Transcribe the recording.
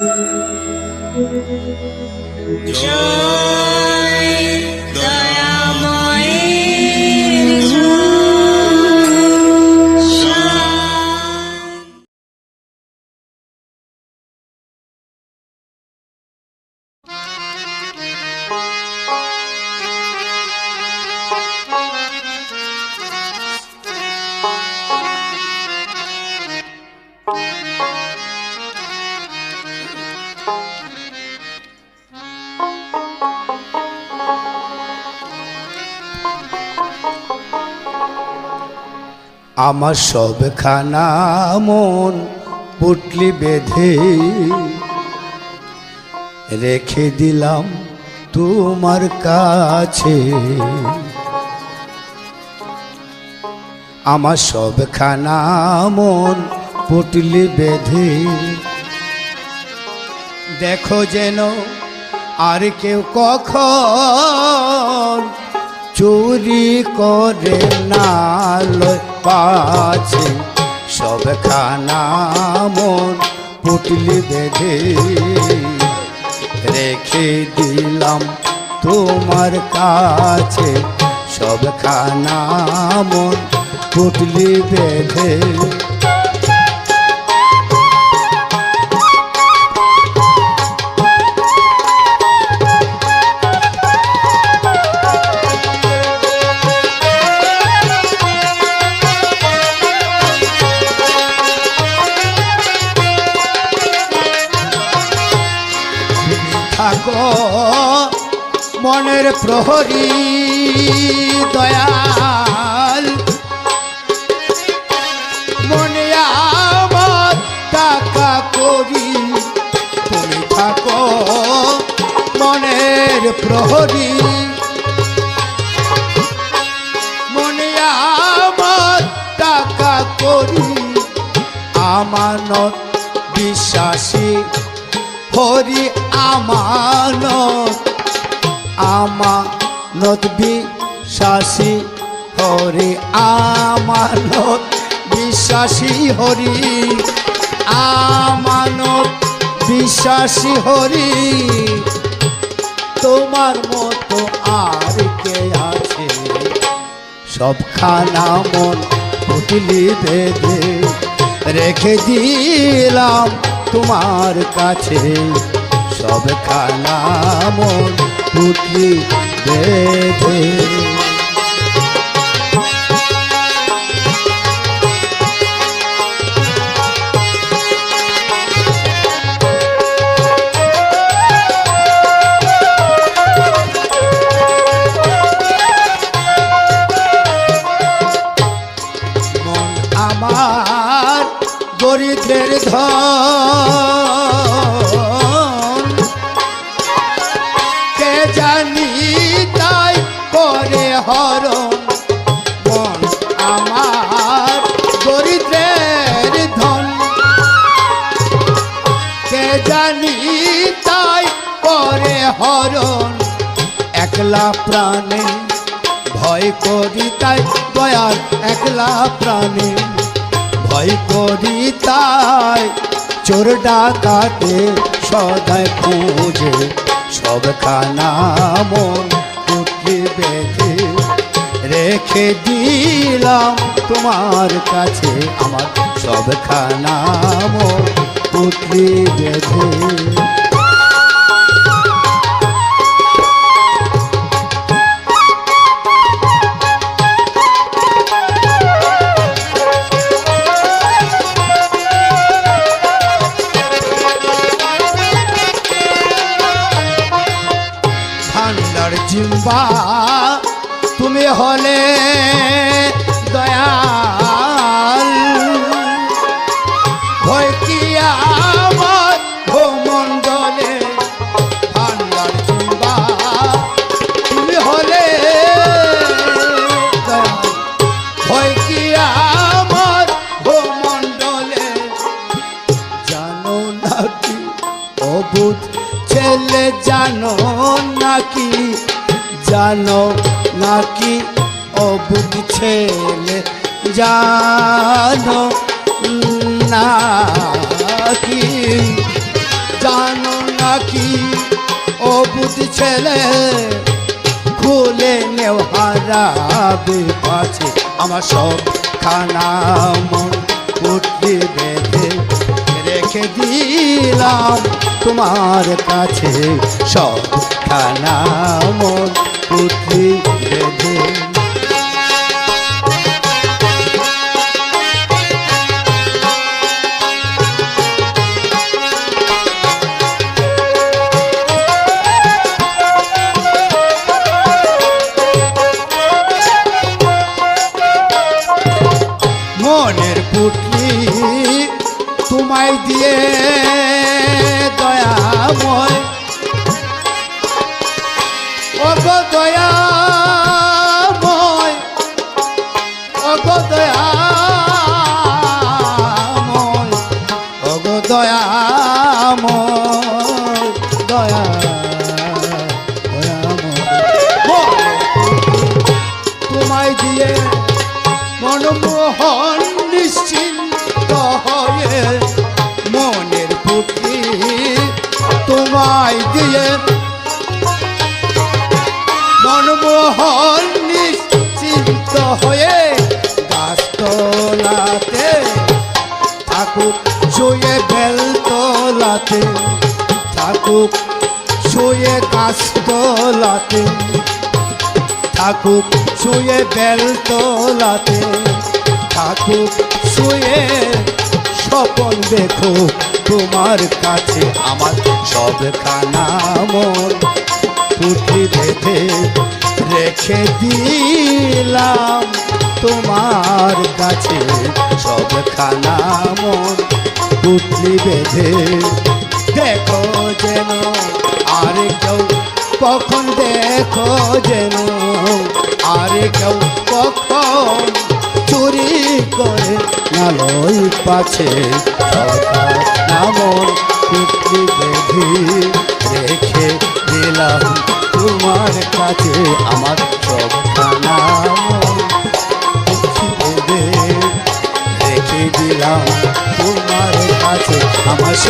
जो আমার সবখানা মন পুটলি বেঁধে রেখে দিলাম তোমার কাছে। আমার সবখানা মন পুটলি বেঁধে। দেখো যেন আর কেউ কখন চুরি করে না লয়। পাছে সবখানা মন পুটলি বেঁধে। রেখে দিলাম তোমার কাছে সবখানা মন পুটলি বেঁধে। মনের প্রহরী দয়াল। মনে আমার টাকা করি, তুমি থাকো মনের প্রহরী। মনে আমার টাকা করি, আমানত বিশ্বাসী, হরি আমানত আমানত বিশ্বাসী, হরি আমানত বিশ্বাসী, হরি আমানত বিশ্বাসী, হরি। তোমার মতো আর কে আছে? সবখানা মন পুটলি বেঁধে রেখে দিলাম তোমার কাছে। পুটলি বেঁধে। মন আমার দরিদ্রের ধন জানি তাই করে হরণ, একলা প্রাণে ভয় করি তাই দয়াল একলা প্রাণে ভয় করি তাই চোর ডাকাতে সদায় খুঁজে সবখানা মন পুটলি বেঁধে রেখে দিলাম তোমার কাছে আমার সবখানা মন পুটলি বেঁধে। ঠান্ডার তুমি হলে দয়াল। ভয় কি আমার ভূমণ্ডলে ঠান্ডার জিম্বা তুমি হলে দয়াল? ভয় কি আমার ভূমণ্ডলে জানো নাকি অবুধ ছেলে, জানো নাকি জানো নাকি অবুধ ছেলে? জানো নাকি? জানো নাকি বুদ্ধি ছেলে? খুলে নেও হারাবে পাছে আমার সব খানা মন পুটলি বেঁধে রেখে দিলাম। তোমার কাছে সব খানা মন বেঁধে। মনের পুটলি তোমায় দিয়ে তোমায় দিয়ে। মনমোহন নিশ্চিন্ত হয়ে গাছতলাতে থাকুক, শুয়ে বেলতলাতে থাকুক, শুয়ে গাছতলাতে থাকুক, শুয়ে বেল তোলাতে থাকুক, শুয়ে স্বপন দেখো তোমার কাছে আমার সব খানা মন পুঁথি বেঁধে রেখে দিলাম। তোমার কাছে সব খানা মন পুঁথি বেঁধে। দেখো যেন আর কেউ, কখন দেখো যেন আর কেউ কখন চুরি করে নালই পাছে নামন পিতৃ বেধি। রেখে দিলাম তোমার কাছে আমার সব নাম। রেখে দিলাম তোমার কাছে আমার সব